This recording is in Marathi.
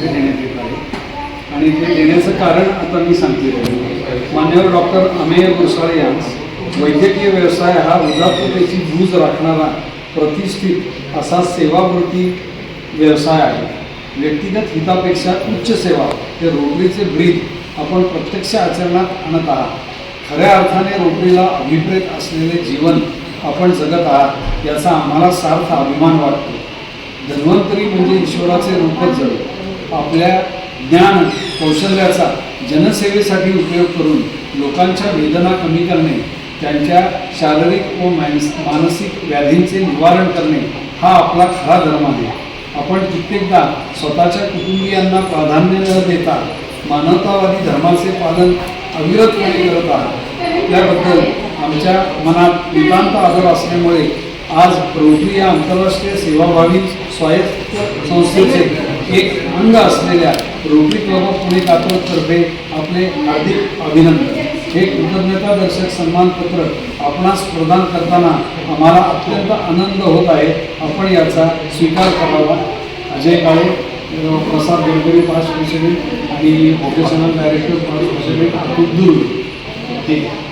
हे देण्यात येत आहे. आणि ते देण्याचं कारण आता मी सांगते. मान्यवर डॉक्टर अमेय गोसाळे यांस वैद्यकीय व्यवसाय हा उदात्ततेची बूज राखणारा प्रतिष्ठित असा सेवावृत्ती व्यवसाय आहे. व्यक्तिगत हितापेक्षा उच्च सेवा ते रोटरीचे ब्रीद आपण प्रत्यक्ष आचरणात आणत आहात. खऱ्या अर्थाने रोटरीला अभिप्रेत असलेले जीवन आपण जगत आहात याचा आम्हाला सार्थ अभिमान वाटतो. धन्वंतरी म्हणजे ईश्वराचे रूपच जग आपल्या ज्ञान कौशल्याचा जनसेवेसाठी उपयोग करून लोकांच्या वेदना कमी करणे त्यांच्या शारीरिक व मानस मानसिक व्याधींचे निवारण करणे हा आपला खरा धर्म आहे. आपण कित्येकदा स्वतःच्या कुटुंबियांना प्राधान्य न देता मानवतावादी धर्माचे पालन अविरतपणे करत आहात. त्याबद्दल आमच्या मनात नितांत आदर असल्यामुळे आज रोटरी या आंतरराष्ट्रीय सेवाभावी स्वायत्त संस्थेचे एक अंग असलेल्या रोटरी क्लब ऑफ पुणे कात्रजतर्फे आपले हार्दिक अभिनंदन. हे कृतज्ञता दर्शक सन्मानपत्र आपणास प्रदान करताना आम्हाला अत्यंत आनंद होत आहे. आपण याचा स्वीकार करावा. अजय काळे प्रसाद गडकरी पाच प्रेसिडेंट आणि प्रोफेशनल डायरेक्टर पाच प्रेसिडेंट अतुल दुर्ग ठीक. आहे